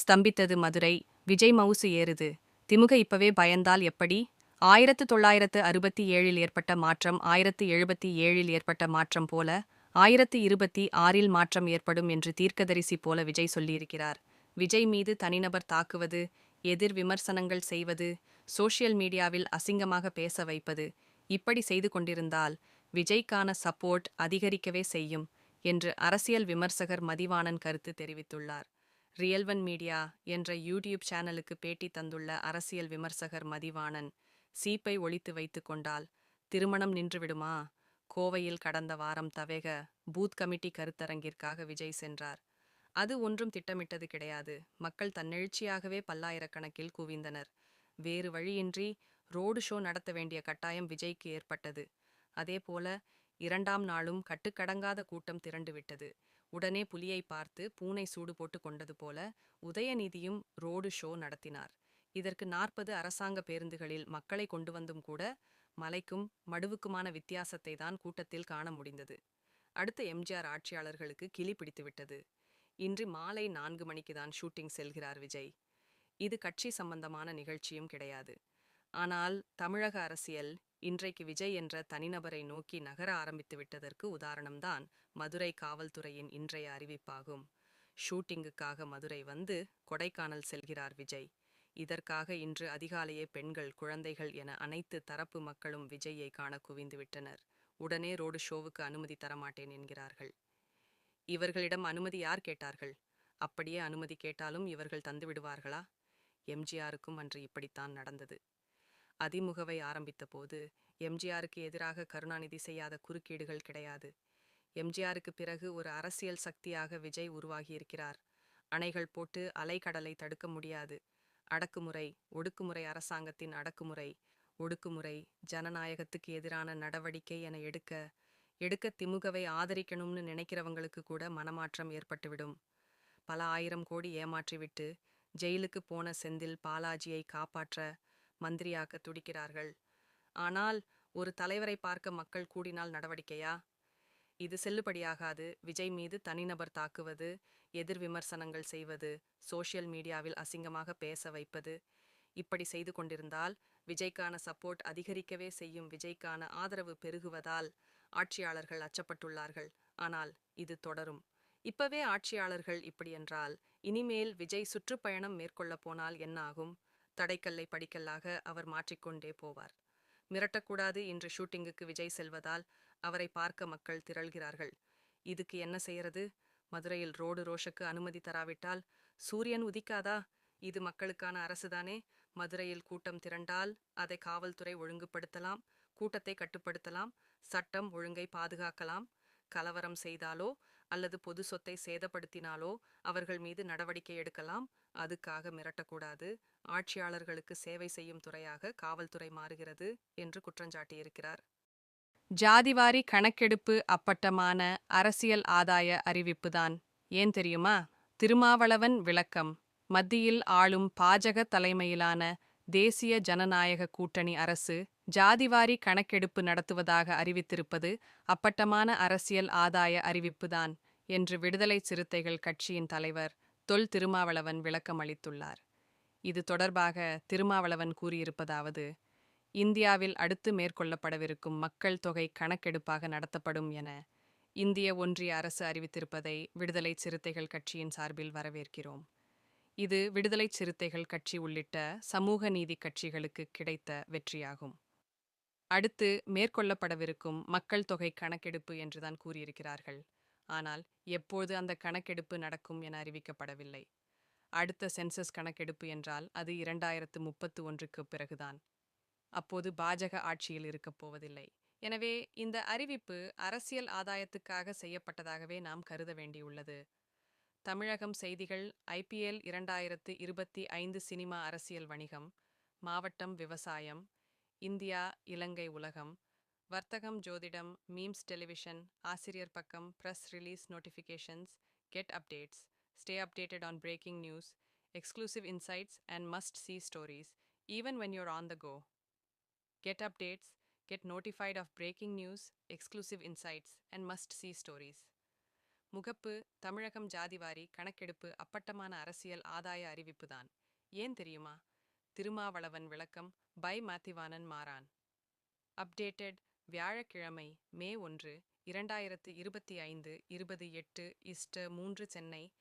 ஸ்தம்பித்தது மதுரை. விஜய் மவுசு ஏறுது. திமுக இப்பவே பயந்தால் எப்படி? ஆயிரத்து தொள்ளாயிரத்து அறுபத்தி ஏழில் ஏற்பட்ட மாற்றம் ஆயிரத்து எழுபத்தி ஏழில் ஏற்பட்ட மாற்றம் போல ஆயிரத்து இருபத்தி ஆறில் மாற்றம் ஏற்படும் என்று தீர்க்கதரிசி போல விஜய் சொல்லியிருக்கிறார். விஜய் மீது தனிநபர் தாக்குவது எதிர் விமர்சனங்கள் செய்வது சோஷியல் மீடியாவில் அசிங்கமாக பேச வைப்பது இப்படி செய்து கொண்டிருந்தால் விஜய்க்கான சப்போர்ட் அதிகரிக்கவே செய்யும் என்று அரசியல் விமர்சகர் மதிவாணன் கருத்து தெரிவித்துள்ளார். ரியல்வன் மீடியா என்ற யூடியூப் சேனலுக்கு பேட்டி தந்துள்ள அரசியல் விமர்சகர் மதிவாணன் சீப்பை ஒழித்து வைத்து கொண்டால் திருமணம் நின்றுவிடுமா கோவையில் கடந்த வாரம் தவேக பூத் கமிட்டி கருத்தரங்கிற்காக விஜய் சென்றார். அது ஒன்றும் திட்டமிட்டது கிடையாது. மக்கள் தன்னெழுச்சியாகவே பல்லாயிரக்கணக்கில் குவிந்தனர். வேறு வழியின்றி ரோடு ஷோ நடத்த வேண்டிய கட்டாயம் விஜய்க்கு ஏற்பட்டது. அதேபோல இரண்டாம் நாளும் கட்டுக்கடங்காத கூட்டம் திரண்டுவிட்டது உடனே புலியை பார்த்து பூனை சூடு போட்டு கொண்டது போல உதயநிதியும் ரோடு ஷோ நடத்தினார். இதற்கு நாற்பது அரசாங்க பேருந்துகளில் மக்களை கொண்டு வந்தும் கூட மலைக்கும் மடுவுக்குமான வித்தியாசத்தை தான் கூட்டத்தில் காண முடிந்தது. அடுத்த எம்ஜிஆர் ஆட்சியாளர்களுக்கு கிளி பிடித்துவிட்டது இன்று மாலை நான்கு மணிக்கு தான் ஷூட்டிங் செல்கிறார் விஜய். இது கட்சி சம்பந்தமான நிகழ்ச்சியும் கிடையாது. ஆனால் தமிழக அரசியல் இன்றைக்கு விஜய் என்ற தனிநபரை நோக்கி நகர ஆரம்பித்து விட்டதற்கு உதாரணம்தான் மதுரை காவல்துறையின் இன்றைய அறிவிப்பாகும். ஷூட்டிங்குக்காக மதுரை வந்து கொடைக்கானல் செல்கிறார் விஜய். இதற்காக இன்று அதிகாலையே பெண்கள் குழந்தைகள் என அனைத்து தரப்பு மக்களும் விஜய்யை காண குவிந்துவிட்டனர் உடனே ரோடு ஷோவுக்கு அனுமதி தரமாட்டேன் என்கிறார்கள். இவர்களிடம் அனுமதி யார் கேட்டார்கள்? அப்படியே அனுமதி கேட்டாலும் இவர்கள் தந்து விடுவார்களா எம்ஜிஆருக்கும் அன்று இப்படித்தான் நடந்தது. அதிமுகவை ஆரம்பித்த போது எம்ஜிஆருக்கு எதிராக கருணாநிதி செய்யாத குறுக்கீடுகள் கிடையாது. எம்ஜிஆருக்கு பிறகு ஒரு அரசியல் சக்தியாக விஜய் உருவாகியிருக்கிறார். அணைகள் போட்டு அலைக்கடலை தடுக்க முடியாது. அடக்குமுறை ஒடுக்குமுறை அரசாங்கத்தின் அடக்குமுறை ஒடுக்குமுறை ஜனநாயகத்துக்கு எதிரான நடவடிக்கை என எடுக்க எடுக்க திமுகவை ஆதரிக்கணும்னு நினைக்கிறவங்களுக்கு கூட மனமாற்றம் ஏற்பட்டுவிடும். பல ஆயிரம் கோடி ஏமாற்றிவிட்டு ஜெயிலுக்கு போன செந்தில் பாலாஜியை காப்பாற்ற மந்திரியாக்க துடிக்கிறார்கள். ஆனால் ஒரு தலைவரை பார்க்க மக்கள் கூடினால் நடவடிக்கையா? இது செல்லுபடியாகாது. விஜய் மீது தனிநபர் தாக்குவது எதிர் விமர்சனங்கள் செய்வது சோஷியல் மீடியாவில் அசிங்கமாக பேச வைப்பது இப்படி செய்து கொண்டிருந்தால் விஜய்க்கான சப்போர்ட் அதிகரிக்கவே செய்யும் விஜய்க்கான ஆதரவு பெருகுவதால் ஆட்சியாளர்கள் அச்சப்பட்டுள்ளார்கள். ஆனால் இது தொடரும். இப்பவே ஆட்சியாளர்கள் இப்படியென்றால் இனிமேல் விஜய் சுற்றுப்பயணம் மேற்கொள்ளப் போனால் என்ன ஆகும்? தடைக்கல்லை படிக்கல்லாக அவர் மாற்றிக்கொண்டே போவார். மிரட்டக்கூடாது இன்று ஷூட்டிங்குக்கு விஜய் செல்வதால் அவரை பார்க்க மக்கள் திரள்கிறார்கள். இதுக்கு என்ன செய்யறது? மதுரையில் ரோடு ரோஷுக்கு அனுமதி தராவிட்டால் சூரியன் உதிக்காதா? இது மக்களுக்கான அரசுதானே? மதுரையில் கூட்டம் திரண்டால் அதை காவல்துறை ஒழுங்குபடுத்தலாம் கூட்டத்தை கட்டுப்படுத்தலாம் சட்டம் ஒழுங்கை பாதுகாக்கலாம். கலவரம் செய்தாலோ அல்லது பொது சொத்தை சேதப்படுத்தினாலோ அவர்கள் மீது நடவடிக்கை எடுக்கலாம் அதுக்காக மிரட்டக்கூடாது. ஆட்சியாளர்களுக்கு சேவை செய்யும் துறையாக காவல்துறை மாறுகிறது என்று குற்றஞ்சாட்டியிருக்கிறார். ஜாதிவாரி கணக்கெடுப்பு அப்பட்டமான அரசியல் ஆதாய அறிவிப்புதான் ஏன் தெரியுமா? திருமாவளவன் விளக்கம். மத்தியில் ஆளும் பாஜக தலைமையிலான தேசிய ஜனநாயக கூட்டணி அரசு ஜாதிவாரி கணக்கெடுப்பு நடத்துவதாக அறிவித்திருப்பது அப்பட்டமான அரசியல் ஆதாய அறிவிப்புதான் என்று விடுதலை சிறுத்தைகள் கட்சியின் தலைவர் தொல் திருமாவளவன் விளக்கம் அளித்துள்ளார். இது தொடர்பாக திருமாவளவன் கூறியிருப்பதாவது இந்தியாவில் அடுத்து மேற்கொள்ளப்படவிருக்கும் மக்கள் தொகை கணக்கெடுப்பாக நடத்தப்படும் என இந்திய ஒன்றிய அரசு அறிவித்திருப்பதை விடுதலை சிறுத்தைகள் கட்சியின் சார்பில் வரவேற்கிறோம். இது விடுதலை சிறுத்தைகள் கட்சி உள்ளிட்ட சமூக நீதி கட்சிகளுக்கு கிடைத்த வெற்றியாகும். அடுத்து மேற்கொள்ளப்படவிருக்கும் மக்கள் தொகை கணக்கெடுப்பு என்றுதான் கூறியிருக்கிறார்கள். ஆனால் எப்போது அந்த கணக்கெடுப்பு நடக்கும் என அறிவிக்கப்படவில்லை. அடுத்த சென்சஸ் கணக்கெடுப்பு என்றால் அது இரண்டாயிரத்து முப்பத்து ஒன்றுக்கு பிறகுதான். அப்போது பாஜக ஆட்சியில் இருக்கப் போவதில்லை. எனவே இந்த அறிவிப்பு அரசியல் ஆதாயத்துக்காக செய்யப்பட்டதாகவே நாம் கருத வேண்டியுள்ளது. தமிழகம் செய்திகள் ஐபிஎல் இரண்டாயிரத்து இருபத்தி ஐந்து சினிமா அரசியல் வணிகம் மாவட்டம் விவசாயம் இந்தியா இலங்கை உலகம் வர்த்தகம் ஜோதிடம் மீம்ஸ் டெலிவிஷன் ஆசிரியர் பக்கம் press release notifications get updates stay updated on breaking news exclusive insights and must see stories even when you're on the go Get updates, get notified of breaking news, exclusive insights, and must see stories. முகப்பு தமிழகம் ஜாதிவாரி கணக்கெடுப்பு அப்பட்டமான அரசியல் ஆதாய அறிவிப்புதான் ஏன் தெரியுமா திருமாவளவன் விளக்கம் பை மாத்திவானன் மாறான் அப்டேட்டட் வியாழக்கிழமை மே ஒன்று இரண்டாயிரத்து இருபத்தி ஐந்து இருபது எட்டு இஸ்ட மூன்று சென்னை.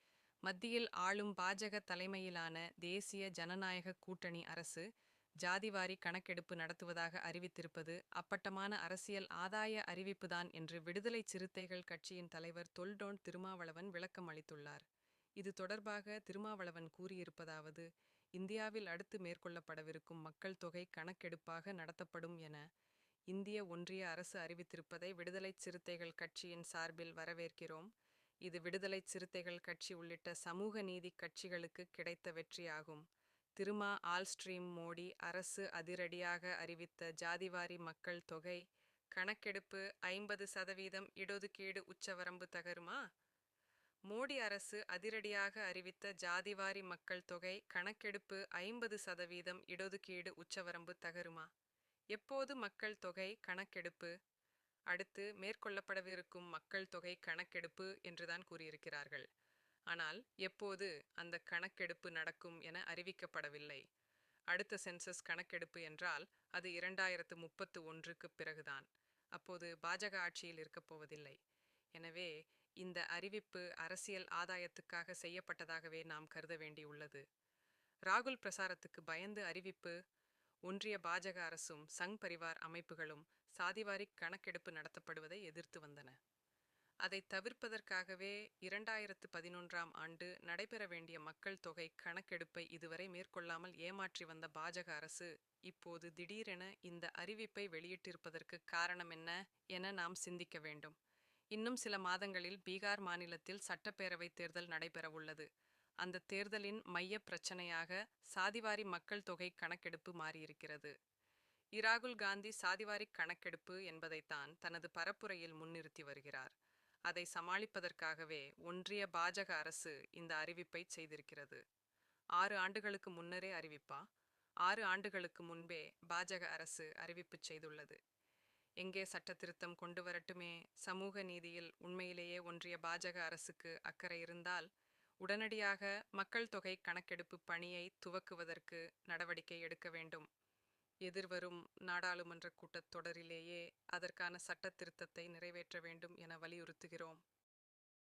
மத்தியில் ஆளும் பாஜக தலைமையிலான தேசிய ஜனநாயக கூட்டணி அரசு ஜாதிவாரி கணக்கெடுப்பு நடத்துவதாக அறிவித்திருப்பது அப்பட்டமான அரசியல் ஆதாய அறிவிப்புதான் என்று விடுதலை சிறுத்தைகள் கட்சியின் தலைவர் தொல்டோன் திருமாவளவன் விளக்கம் அளித்துள்ளார். இது தொடர்பாக திருமாவளவன் கூறியிருப்பதாவது இந்தியாவில் அடுத்து மேற்கொள்ளப்படவிருக்கும் மக்கள் தொகை கணக்கெடுப்பாக நடத்தப்படும் என இந்திய ஒன்றிய அரசு அறிவித்திருப்பதை விடுதலை சிறுத்தைகள் கட்சியின் சார்பில் வரவேற்கிறோம். இது விடுதலை சிறுத்தைகள் கட்சி உள்ளிட்ட சமூக நீதி கட்சிகளுக்கு கிடைத்த வெற்றியாகும். திருமா ஆல்ஸ்ட்ரீம் மோடி அரசு அதிரடியாக அறிவித்த ஜாதிவாரி மக்கள் தொகை கணக்கெடுப்பு ஐம்பது சதவீதம் இடஒதுக்கீடு உச்சவரம்பு தகருமா? மோடி அரசு அதிரடியாக அறிவித்த ஜாதிவாரி மக்கள் தொகை கணக்கெடுப்பு ஐம்பது சதவீதம் இடஒதுக்கீடு உச்சவரம்பு தகருமா? எப்போது மக்கள் தொகை கணக்கெடுப்பு? அடுத்து மேற்கொள்ளப்படவிருக்கும் மக்கள் தொகை கணக்கெடுப்பு என்றுதான் கூறியிருக்கிறார்கள். ஆனால் எப்போது அந்த கணக்கெடுப்பு நடக்கும் என அறிவிக்கப்படவில்லை. அடுத்த சென்சஸ் கணக்கெடுப்பு என்றால் அது இரண்டாயிரத்து முப்பத்து ஒன்றுக்கு பிறகுதான். அப்போது பாஜக ஆட்சியில் இருக்கப் போவதில்லை. எனவே இந்த அறிவிப்பு அரசியல் ஆதாயத்துக்காக செய்யப்பட்டதாகவே நாம் கருத வேண்டியுள்ளது. ராகுல் பிரசாரத்துக்கு பயந்து அறிவிப்பு ஒன்றிய பாஜக அரசும் சங் பரிவார் அமைப்புகளும் சாதிவாரி கணக்கெடுப்பு நடத்தப்படுவதை எதிர்த்து வந்தன. அதை தவிர்ப்பதற்காகவே இரண்டாயிரத்து பதினொன்றாம் ஆண்டு நடைபெற வேண்டிய மக்கள் தொகை கணக்கெடுப்பை இதுவரை மேற்கொள்ளாமல் ஏமாற்றி வந்த பாஜக அரசு இப்போது திடீரென இந்த அறிவிப்பை வெளியிட்டிருப்பதற்கு காரணம் என்ன என நாம் சிந்திக்க வேண்டும். இன்னும் சில மாதங்களில் பீகார் மாநிலத்தில் சட்டப்பேரவைத் தேர்தல் நடைபெறவுள்ளது. அந்த தேர்தலின் மைய பிரச்சனையாக சாதிவாரி மக்கள் தொகை கணக்கெடுப்பு மாறியிருக்கிறது. இராகுல் காந்தி சாதிவாரி கணக்கெடுப்பு என்பதைத்தான் தனது பரப்புரையில் முன்னிறுத்தி வருகிறார். அதை சமாளிப்பதற்காகவே ஒன்றிய பாஜக அரசு இந்த அறிவிப்பை செய்திருக்கிறது. ஆறு ஆண்டுகளுக்கு முன்னரே அறிவிப்பா? ஆறு ஆண்டுகளுக்கு முன்பே பாஜக அரசு அறிவிப்பு செய்துள்ளது. எங்கே சட்டத்திருத்தம் கொண்டு வரட்டுமே? சமூக நீதியில் உண்மையிலேயே ஒன்றிய பாஜக அரசுக்கு அக்கறை இருந்தால் உடனடியாக மக்கள் தொகை கணக்கெடுப்பு பணியை துவக்குவதற்கு நடவடிக்கை எடுக்க வேண்டும். எதிர்வரும் நாடாளுமன்ற கூட்டத்தொடரிலேயே அதற்கான சட்ட திருத்தத்தை நிறைவேற்ற வேண்டும் என வலியுறுத்துகிறோம்.